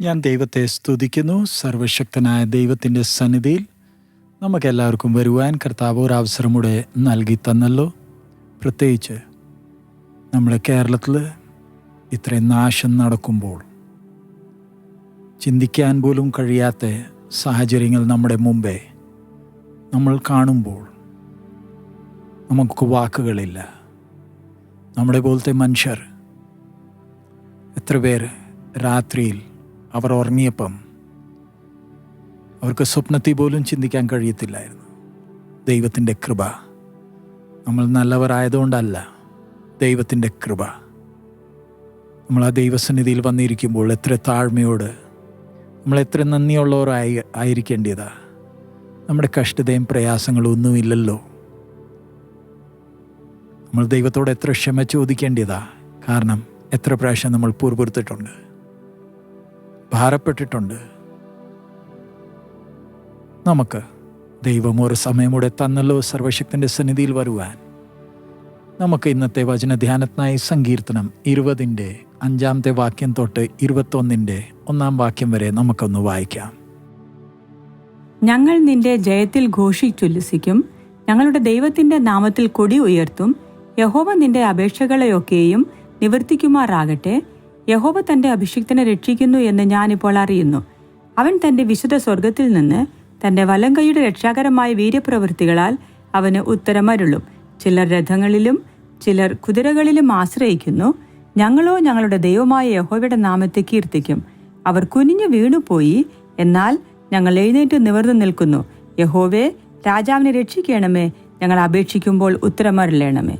ഞാൻ ദൈവത്തെ സ്തുതിക്കുന്നു. സർവശക്തനായ ദൈവത്തിന്റെ സന്നിധിയിൽ നമുക്കെല്ലാവർക്കും വരുവാൻ കർത്താവ് ഒരു അവസരം കൂടെ നൽകി തന്നല്ലോ. പ്രത്യേകിച്ച് നമ്മുടെ കേരളത്തിൽ ഇത്രയും നാശം നടക്കുമ്പോൾ ചിന്തിക്കാൻ പോലും കഴിയാത്ത സാഹചര്യങ്ങൾ നമ്മുടെ മുമ്പേ നമ്മൾ കാണുമ്പോൾ നമുക്ക് വാക്കുകളില്ല. നമ്മുടെ പോലത്തെ മനുഷ്യർ എത്ര പേര് രാത്രിയിൽ അവർ ഉറങ്ങിയപ്പം അവർക്ക് സ്വപ്നത്തിൽ പോലും ചിന്തിക്കാൻ കഴിയത്തില്ലായിരുന്നു. ദൈവത്തിന്റെ കൃപ നമ്മൾ നല്ലവരായതുകൊണ്ടല്ല ദൈവത്തിന്റെ കൃപ. നമ്മൾ ആ ദൈവസന്നിധിയിൽ വന്നിരിക്കുമ്പോൾ എത്ര താഴ്മയോട് നമ്മൾ എത്ര നന്ദിയുള്ളവരായി ആയിരിക്കേണ്ടതാ നമ്മുടെ കഷ്ടതയും പ്രയാസങ്ങളും ഒന്നുമില്ലല്ലോ. നമ്മൾ ദൈവത്തോട് എത്ര ക്ഷമ ചോദിക്കേണ്ടതാ കാരണം എത്ര പ്രാവശ്യം നമ്മൾ പൂർവത്തിട്ടുണ്ട് ഭാരപ്പെട്ടിട്ടുണ്ട്. നമുക്ക് ദൈവം ഒരു സമയം കൂടെ തന്നല്ലോ സർവശക്തിന്റെ സന്നിധിയിൽ വരുവാൻ. നമുക്ക് ഇന്നത്തെ വചനധ്യാനത്തിനായി സങ്കീർത്തനം ഇരുപതിന്റെ അഞ്ചാമത്തെ വാക്യം തൊട്ട് ഇരുപത്തൊന്നിന്റെ ഒന്നാം വാക്യം വരെ നമുക്കൊന്ന് വായിക്കാം. ഞങ്ങൾ നിന്റെ ജയത്തിൽ ഘോഷിച്ചുല്ലസിക്കും ഞങ്ങളുടെ ദൈവത്തിന്റെ നാമത്തിൽ കൊടി ഉയർത്തും യഹോവ നിന്റെ അപേക്ഷകളെയൊക്കെയും നിവർത്തിക്കുമാറാകട്ടെ യഹോവ തന്റെ അഭിഷിക്തനെ രക്ഷിക്കുന്നു എന്ന് ഞാനിപ്പോൾ അറിയുന്നു. അവൻ തന്റെ വിശുദ്ധ സ്വർഗത്തിൽ നിന്ന് തന്റെ വലങ്കൈയുടെ രക്ഷാകരമായ വീര്യപ്രവൃത്തികളാൽ അവന് ഉത്തരമരുളും. ചിലർ രഥങ്ങളിലും ചിലർ കുതിരകളിലും ആശ്രയിക്കുന്നു. ഞങ്ങളോ ഞങ്ങളുടെ ദൈവമായ യഹോവയുടെ നാമത്തെ കീർത്തിക്കും. അവർ കുനിഞ്ഞു വീണുപോയി എന്നാൽ ഞങ്ങൾ എഴുന്നേറ്റ് നിവർന്നു നിൽക്കുന്നു. യഹോവേ രാജാവിനെ രക്ഷിക്കണമേ. ഞങ്ങൾ അപേക്ഷിക്കുമ്പോൾ ഉത്തരമരുളണമേ.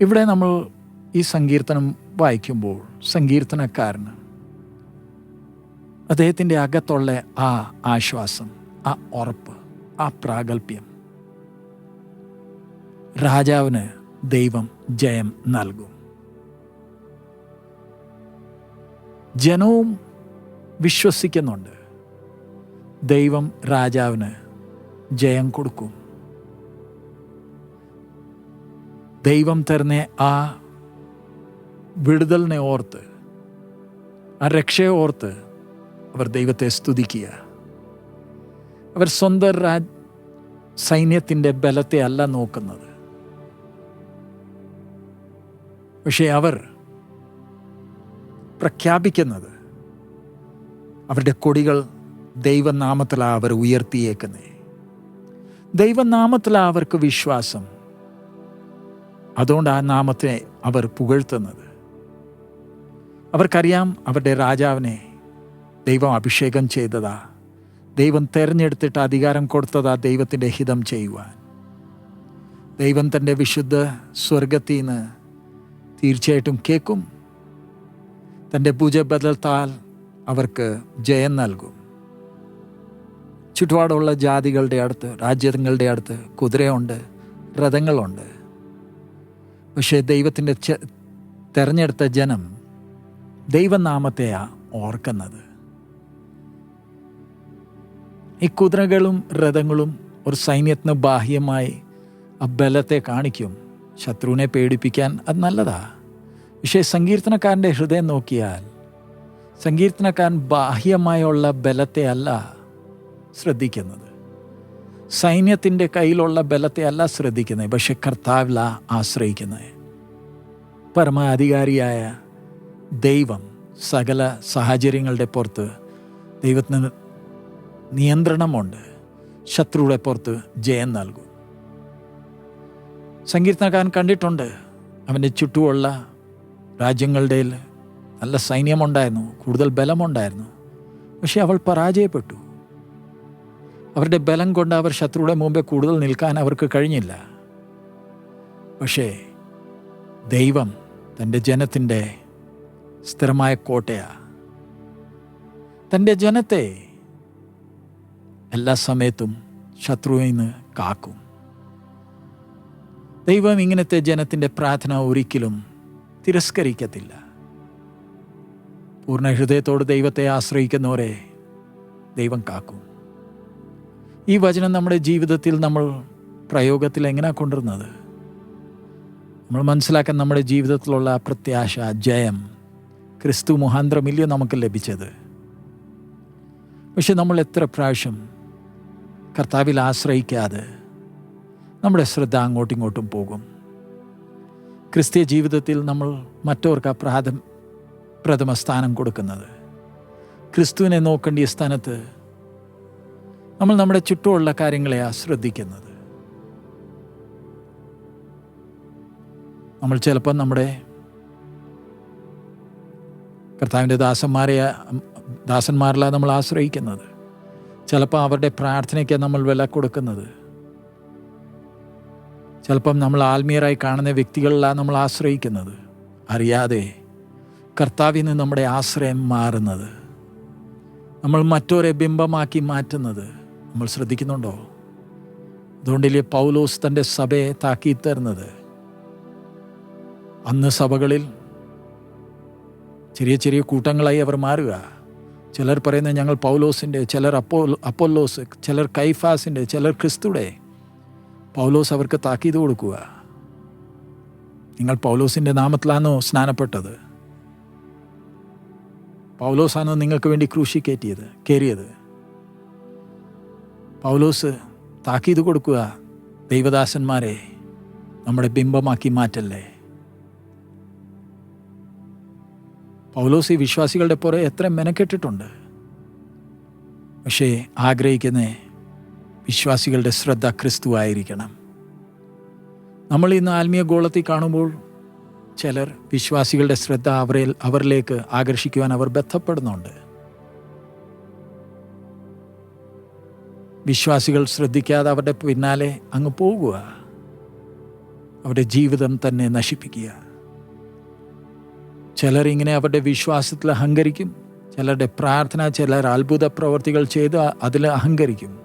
ഇവിടെ നമ്മൾ ഈ സങ്കീർത്തനം വായിക്കുമ്പോൾ സങ്കീർത്തനക്കാരന് അദ്ദേഹത്തിന്റെ അകത്തുള്ള ആ ആശ്വാസം ആ ഉറപ്പ് ആ പ്രാഗൽഭ്യം. രാജാവിന് ദൈവം ജയം നൽകും. ജനവും വിശ്വസിക്കുന്നുണ്ട്. ദൈവം രാജാവിന് ജയം കൊടുക്കും. ദൈവം തരുന്ന ആ വിടുതലിനെ ഓർത്ത് ആ രക്ഷയെ ഓർത്ത് അവർ ദൈവത്തെ സ്തുതിക്കുക. അവർ സ്വന്തം രാജ് സൈന്യത്തിന്റെ ബലത്തെ അല്ല നോക്കുന്നത്. പക്ഷേ അവർ പ്രഖ്യാപിക്കുന്നത് അവരുടെ കൊടികൾ ദൈവനാമത്തിലാണ് അവർ ഉയർത്തിയേക്കുന്നത് ദൈവനാമത്തിലാണ് അവർക്ക് വിശ്വാസം. അതുകൊണ്ട് ആ നാമത്തെ അവർ പുകഴ്ത്തുന്നത്. അവർക്കറിയാം അവരുടെ രാജാവിനെ ദൈവം അഭിഷേകം ചെയ്തതാ. ദൈവം തിരഞ്ഞെടുത്തിട്ട് അധികാരം കൊടുത്തതാ ദൈവത്തിന്റെ ഹിതം ചെയ്യുവാൻ. ദൈവം തന്റെ വിശുദ്ധ സ്വർഗത്തിൽ നിന്ന് തീർച്ചയായിട്ടും കേൾക്കും. തന്റെ ഭുജബദലത്താൽ അവർക്ക് ജയം നൽകും. ചുറ്റുപാടുള്ള ജാതികളുടെ അടുത്ത് രാജ്യങ്ങളുടെ അടുത്ത് കുതിരയുണ്ട് രഥങ്ങളുണ്ട്. പക്ഷേ ദൈവത്തിന്റെ തെരഞ്ഞെടുത്ത ജനം ദൈവനാമത്തെയാ ഓർക്കുന്നത്. ഈ കുതിരകളും രഥങ്ങളും ഒരു സൈന്യത്തിന് ബാഹ്യമായി ആ ബലത്തെ കാണിക്കും. ശത്രുവിനെ പേടിപ്പിക്കാൻ അത് നല്ലതാ. പക്ഷേ സങ്കീർത്തനക്കാരന്റെ ഹൃദയം നോക്കിയാൽ സങ്കീർത്തനക്കാരൻ ബാഹ്യമായുള്ള ബലത്തെ അല്ല ശ്രദ്ധിക്കുന്നത്. സൈന്യത്തിന്റെ കയ്യിലുള്ള ബലത്തെ അല്ല ശ്രദ്ധിക്കുന്നത്. പക്ഷെ കർത്താവില ആശ്രയിക്കുന്നത്. പരമാധികാരിയായ ദൈവം സകല സാഹചര്യങ്ങളുടെ പുറത്ത് ദൈവത്തിന് നിയന്ത്രണമുണ്ട്. ശത്രുവിടെ പുറത്ത് ജയം നൽകും. സങ്കീർത്തനക്കാരൻ കണ്ടിട്ടുണ്ട് അവന്റെ ചുറ്റുമുള്ള രാജ്യങ്ങളുടെ നല്ല സൈന്യമുണ്ടായിരുന്നു കൂടുതൽ ബലമുണ്ടായിരുന്നു. പക്ഷെ അവൾ പരാജയപ്പെട്ടു. അവരുടെ ബലം കൊണ്ട് അവർ ശത്രുവിടെ മുമ്പേ കൂടുതൽ നിൽക്കാൻ അവർക്ക് കഴിഞ്ഞില്ല. പക്ഷേ ദൈവം തന്റെ ജനത്തിന്റെ സ്ഥിരമായ കോട്ടയാ. തന്റെ ജനത്തെ എല്ലാ സമയത്തും ശത്രുവിൽ നിന്ന് കാക്കും. ദൈവം ഇങ്ങനത്തെ ജനത്തിന്റെ പ്രാർത്ഥന ഒരിക്കലും തിരസ്കരിക്കത്തില്ല. പൂർണ ഹൃദയത്തോട് ദൈവത്തെ ആശ്രയിക്കുന്നവരെ ദൈവം കാക്കും. ഈ വചനം നമ്മുടെ ജീവിതത്തിൽ നമ്മൾ പ്രയോഗത്തിൽ എങ്ങനെയാണ് കൊണ്ടുവരുന്നത്? നമ്മൾ മനസ്സിലാക്കാൻ നമ്മുടെ ജീവിതത്തിലുള്ള പ്രത്യാശ ജയം ക്രിസ്തു മുഹാന്തരമില്ലയോ നമുക്ക് ലഭിച്ചത്? പക്ഷെ നമ്മൾ എത്ര പ്രാവശ്യം കർത്താവിൽ ആശ്രയിക്കാതെ നമ്മുടെ ശ്രദ്ധ അങ്ങോട്ടും ഇങ്ങോട്ടും പോകും. ക്രിസ്തീയ ജീവിതത്തിൽ നമ്മൾ മറ്റവർക്ക് പ്രാഥം പ്രഥമ സ്ഥാനം കൊടുക്കുന്നത്. ക്രിസ്തുവിനെ നോക്കേണ്ട ഈ സ്ഥാനത്ത് നമ്മൾ നമ്മുടെ ചുറ്റുമുള്ള കാര്യങ്ങളെയാണ് ശ്രദ്ധിക്കുന്നത് നമ്മൾ ചിലപ്പോൾ നമ്മുടെ കർത്താവിന്റെ ദാസന്മാരെ ദാസന്മാരിലാണ് നമ്മൾ ആശ്രയിക്കുന്നത്. ചിലപ്പോൾ അവരുടെ പ്രാർത്ഥനയ്ക്ക് നമ്മൾ വില കൊടുക്കുന്നത്. ചിലപ്പം നമ്മൾ ആത്മീയരായി കാണുന്ന വ്യക്തികളിലാണ് നമ്മൾ ആശ്രയിക്കുന്നത്. അറിയാതെ കർത്താവിൽ നിന്ന് നമ്മുടെ ആശ്രയം മാറുന്നത്. നമ്മൾ മറ്റൊരെ ബിംബമാക്കി മാറ്റുന്നത്. നമ്മൾ ശ്രദ്ധിക്കുന്നുണ്ടോ? അതുകൊണ്ടില്ലേ പൗലോസ് തന്റെ സഭയെ താക്കീത് തരുന്നത്. അന്ന് സഭകളിൽ ചെറിയ ചെറിയ കൂട്ടങ്ങളായി അവർ മാറുക. ചിലർ പറയുന്നത് ഞങ്ങൾ പൗലോസിന്റെ ചിലർ അപ്പോ അപ്പോല്ലോസ് ചിലർ കൈഫാസിന്റെ ചിലർ ക്രിസ്തുടെ. പൗലോസ് അവർക്ക് താക്കീത് കൊടുക്കുക. നിങ്ങൾ പൗലോസിന്റെ നാമത്തിലാണോ സ്നാനപ്പെട്ടത്? പൗലോസാണോ നിങ്ങൾക്ക് വേണ്ടി ക്രൂശി കയറ്റിയത് കയറിയത്? പൗലോസ് താക്കീത് കൊടുക്കുക ദൈവദാസന്മാരെ നമ്മുടെ ബിംബമാക്കി മാറ്റല്ലേ? പൗലോസ് വിശ്വാസികളുടെ പുറകെ എത്ര മെനക്കെട്ടിട്ടുണ്ട്. പക്ഷേ ആഗ്രഹിക്കുന്ന വിശ്വാസികളുടെ ശ്രദ്ധ ക്രിസ്തു ആയിരിക്കണം. നമ്മൾ ഇന്ന് ആത്മീയ ഗോളത്തിൽ കാണുമ്പോൾ ചിലർ വിശ്വാസികളുടെ ശ്രദ്ധ അവരെ അവരിലേക്ക് ആകർഷിക്കുവാൻ അവർ ബന്ധപ്പെടുന്നുണ്ട് വിശ്വാസികൾ ശ്രദ്ധിക്കാതെ അവരുടെ പിന്നാലെ അങ്ങ് പോകുക അവരുടെ ജീവിതം തന്നെ നശിപ്പിക്കുക. ചിലർ ഇങ്ങനെ അവരുടെ വിശ്വാസത്തിൽ അഹങ്കരിക്കും. ചിലരുടെ പ്രാർത്ഥന ചിലർ അത്ഭുത പ്രവർത്തികൾ ചെയ്ത് അതിൽ അഹങ്കരിക്കും.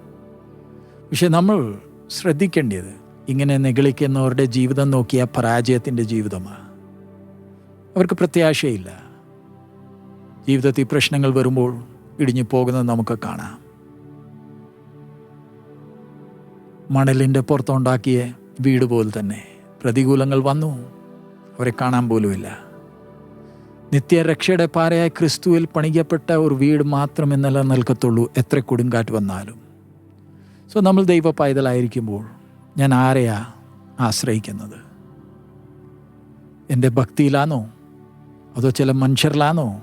പക്ഷെ നമ്മൾ ശ്രദ്ധിക്കേണ്ടത് ഇങ്ങനെ നിഗളിക്കുന്നവരുടെ ജീവിതം നോക്കിയ പരാജയത്തിന്റെ ജീവിതമാണ് അവർക്ക് പ്രത്യാശയില്ല. ജീവിതത്തിൽ പ്രശ്നങ്ങൾ വരുമ്പോൾ ഇടിഞ്ഞു പോകുന്നത് നമുക്ക് കാണാം. മണലിന്റെ പുറത്തുണ്ടാക്കിയ വീട് പോലെ തന്നെ പ്രതികൂലങ്ങൾ വന്നു. അവരെ കാണാൻ പോലുമില്ല. നിത്യരക്ഷയുടെ പാറയായ ക്രിസ്തുവിൽ പണിയപ്പെട്ട ഒരു വീട് മാത്രമേ നിലനിൽക്കത്തുള്ളൂ. എത്ര കൊടുങ്കാറ്റ് വന്നാലും. സോ നമ്മൾ ദൈവ പൈതലായിരിക്കുമ്പോൾ ഞാൻ ആരെയാ ആശ്രയിക്കുന്നത്? എന്റെ ഭക്തിയിലാണോ? അതോ ചില മനുഷ്യരിലാണോ?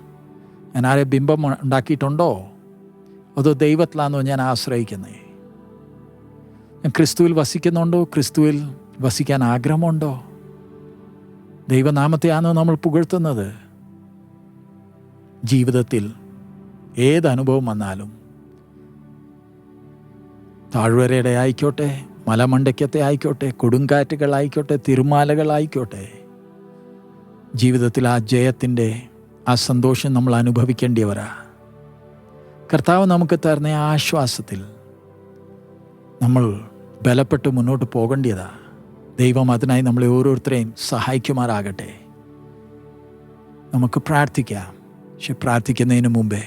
ഞാൻ ആരെ ബിംബം ഉണ്ടാക്കിയിട്ടുണ്ടോ? അതോ ദൈവത്തിലാണോ ഞാൻ ആശ്രയിക്കുന്നത് ഞാൻ ക്രിസ്തുവിൽ വസിക്കുന്നുണ്ടോ? ക്രിസ്തുവിൽ വസിക്കാൻ ആഗ്രഹമുണ്ടോ? ദൈവനാമത്തെയാണോ നമ്മൾ പുകഴ്ത്തുന്നത്? ജീവിതത്തിൽ ഏതനുഭവം വന്നാലും താഴ്വരയുടെ ആയിക്കോട്ടെ മലമണ്ടയ്ക്കത്തെ ആയിക്കോട്ടെ കൊടുങ്കാറ്റുകളായിക്കോട്ടെ തിരുമാലകളായിക്കോട്ടെ ജീവിതത്തിൽ ആ ജയത്തിന്റെ ആ സന്തോഷം നമ്മൾ അനുഭവിക്കേണ്ടിയവരാ. കർത്താവ് നമുക്ക് തരുന്ന ആശ്വാസത്തിൽ നമ്മൾ ബലപ്പെട്ട് മുന്നോട്ട് പോകേണ്ടിയതാ. ദൈവം അതിനായി നമ്മളെ ഓരോരുത്തരെയും സഹായിക്കുമാറാകട്ടെ. നമുക്ക് പ്രാർത്ഥിക്കാം. പക്ഷെ പ്രാർത്ഥിക്കുന്നതിന് മുമ്പേ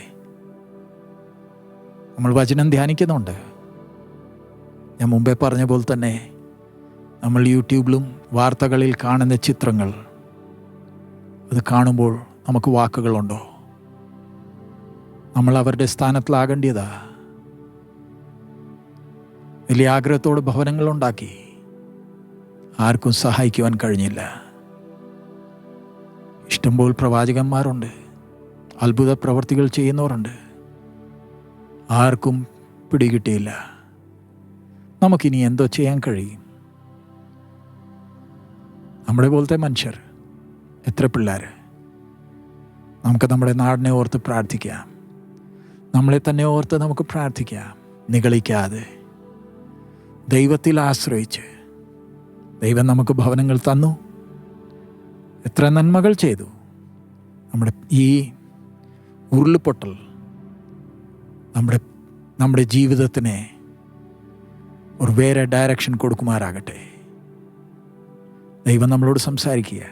നമ്മൾ വചനം ധ്യാനിക്കുന്നുണ്ട്. ഞാൻ മുമ്പേ പറഞ്ഞ പോലെ തന്നെ നമ്മൾ യൂട്യൂബിലും വാർത്തകളിൽ കാണുന്ന ചിത്രങ്ങൾ അത് കാണുമ്പോൾ നമുക്ക് വാക്കുകളുണ്ടോ? നമ്മൾ അവരുടെ സ്ഥാനത്തിലാകേണ്ടിയതാ വലിയ ആഗ്രഹത്തോട് ഭവനങ്ങളുണ്ടാക്കി ആർക്കും സഹായിക്കുവാൻ കഴിഞ്ഞില്ല. ഇഷ്ടംപോൽ പ്രവാചകന്മാരുണ്ട്. അത്ഭുത പ്രവർത്തികൾ ചെയ്യുന്നവരുണ്ട്. ആർക്കും പിടികിട്ടിയില്ല. നമുക്കിനി എന്തോ ചെയ്യാൻ കഴിയും. നമ്മുടെ പോലത്തെ മനുഷ്യർ എത്ര പിള്ളേർ നമുക്ക് നമ്മുടെ നാടിനെ ഓർത്ത് പ്രാർത്ഥിക്കാം. നമ്മളെ തന്നെ ഓർത്ത് നമുക്ക് പ്രാർത്ഥിക്കാം. നികളിക്കാതെ ദൈവത്തിൽ ആശ്രയിച്ച്. ദൈവം നമുക്ക് ഭവനങ്ങൾ തന്നു. എത്ര നന്മകൾ ചെയ്തു. നമ്മുടെ ഈ ഉരുളുപൊട്ടൽ നമ്മുടെ നമ്മുടെ ജീവിതത്തിനെ ഒരു വേറെ ഡയറക്ഷൻ കൊടുക്കുമാറാകട്ടെ. ദൈവം നമ്മളോട് സംസാരിക്കുക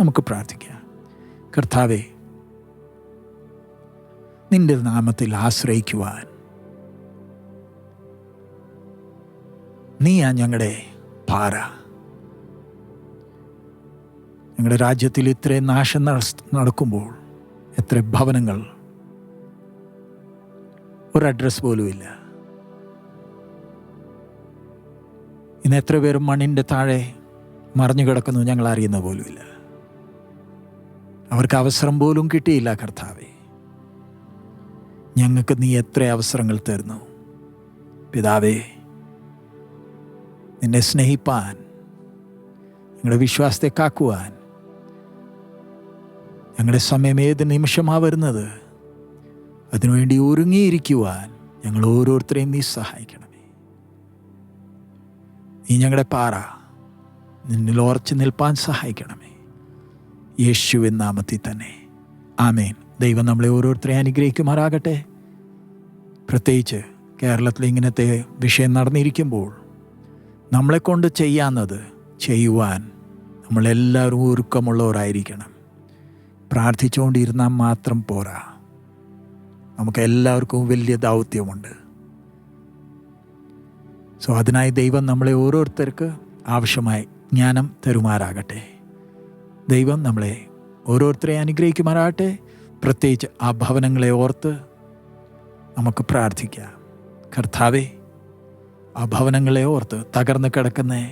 നമുക്ക് പ്രാർത്ഥിക്കാം. കർത്താവെ നിന്റെ നാമത്തിൽ ആശ്രയിക്കുവാൻ നീയാ ഞങ്ങളുടെ പാറ ഞങ്ങളുടെ രാജ്യത്തിൽ ഇത്രയും നാശം നട- നടക്കുമ്പോൾ എത്ര ഭവനങ്ങൾ ഒരു അഡ്രസ് പോലും ഇല്ല. ഇന്ന് എത്ര പേർ മണ്ണിന്റെ താഴെ മറിഞ്ഞു കിടക്കുന്നു ഞങ്ങൾ അറിയുന്ന പോലുമില്ല അവർക്ക് അവസരം പോലും കിട്ടിയില്ല കർത്താവെ. ഞങ്ങൾക്ക് നീ എത്ര അവസരങ്ങൾ തരുന്നു. പിതാവേ നിന്നെ സ്നേഹിപ്പാൻ ഞങ്ങളുടെ വിശ്വാസത്തെ കാക്കുവാൻ ഞങ്ങളുടെ സമയം ഏത് നിമിഷമാണ് വരുന്നത്? അതിനുവേണ്ടി ഒരുങ്ങിയിരിക്കുവാൻ ഞങ്ങൾ ഓരോരുത്തരെയും നീ സഹായിക്കണമേ. നീ ഞങ്ങളുടെ പാറ നിന്നിൽ ഉറച്ചു നിൽപ്പാൻ സഹായിക്കണമേ. യേശുവിൻ നാമത്തിൽ തന്നെ. ആമേൻ. ദൈവം നമ്മളെ ഓരോരുത്തരെ അനുഗ്രഹിക്കുമാറാകട്ടെ. പ്രത്യേകിച്ച് കേരളത്തിൽ ഇങ്ങനത്തെ വിഷയം നടന്നിരിക്കുമ്പോൾ നമ്മളെക്കൊണ്ട് ചെയ്യാവുന്നത് ചെയ്യുവാൻ നമ്മളെല്ലാവരും ഒരുക്കമുള്ളവരായിരിക്കണം. പ്രാർത്ഥിച്ചുകൊണ്ടിരുന്നാൽ മാത്രം പോരാ. നമുക്ക് എല്ലാവർക്കും വലിയ ദൗത്യമുണ്ട്. സോ അതിനായി ദൈവം നമ്മളെ ഓരോരുത്തർക്ക് ആവശ്യമായ ജ്ഞാനം തരുമാറാകട്ടെ. ദൈവം നമ്മളെ ഓരോരുത്തരെ അനുഗ്രഹിക്കുമാറാകട്ടെ. പ്രത്യേകിച്ച് ആ ഭവനങ്ങളെ ഓർത്ത് നമുക്ക് പ്രാർത്ഥിക്കാം. കർത്താവേ ആ ഭവനങ്ങളെ ഓർത്ത് തകർന്നു കിടക്കുന്ന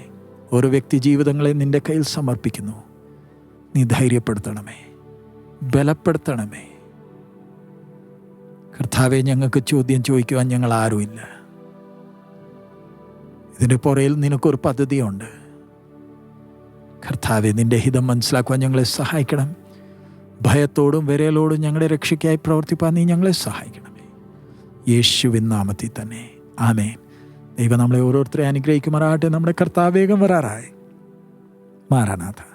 ഓരോ വ്യക്തി ജീവിതങ്ങളെ നിന്റെ കയ്യിൽ സമർപ്പിക്കുന്നു. നീ ധൈര്യപ്പെടുത്തണമേ. ബലപ്പെടുത്തണമേ. കർത്താവെ ഞങ്ങൾക്ക് ചോദ്യം ചോദിക്കുവാൻ ഞങ്ങൾ ആരുമില്ല. ഇതിന്റെ പുറയിൽ നിനക്കൊരു പദ്ധതിയുണ്ട്. കർത്താവെ നിന്റെ ഹിതം മനസ്സിലാക്കുവാൻ ഞങ്ങളെ സഹായിക്കണം. ഭയത്തോടും വിരലോടും ഞങ്ങളുടെ രക്ഷയ്ക്കായി പ്രവർത്തിപ്പാൻ നീ ഞങ്ങളെ സഹായിക്കണമേ യേശുവിൻ നാമത്തിൽ തന്നെ. ആമേ ദൈവം നമ്മളെ ഓരോരുത്തരെ അനുഗ്രഹിക്കുമാറാകട്ടെ. നമ്മുടെ കർത്താവേഗം വരാറായി. മാറാനാഥ.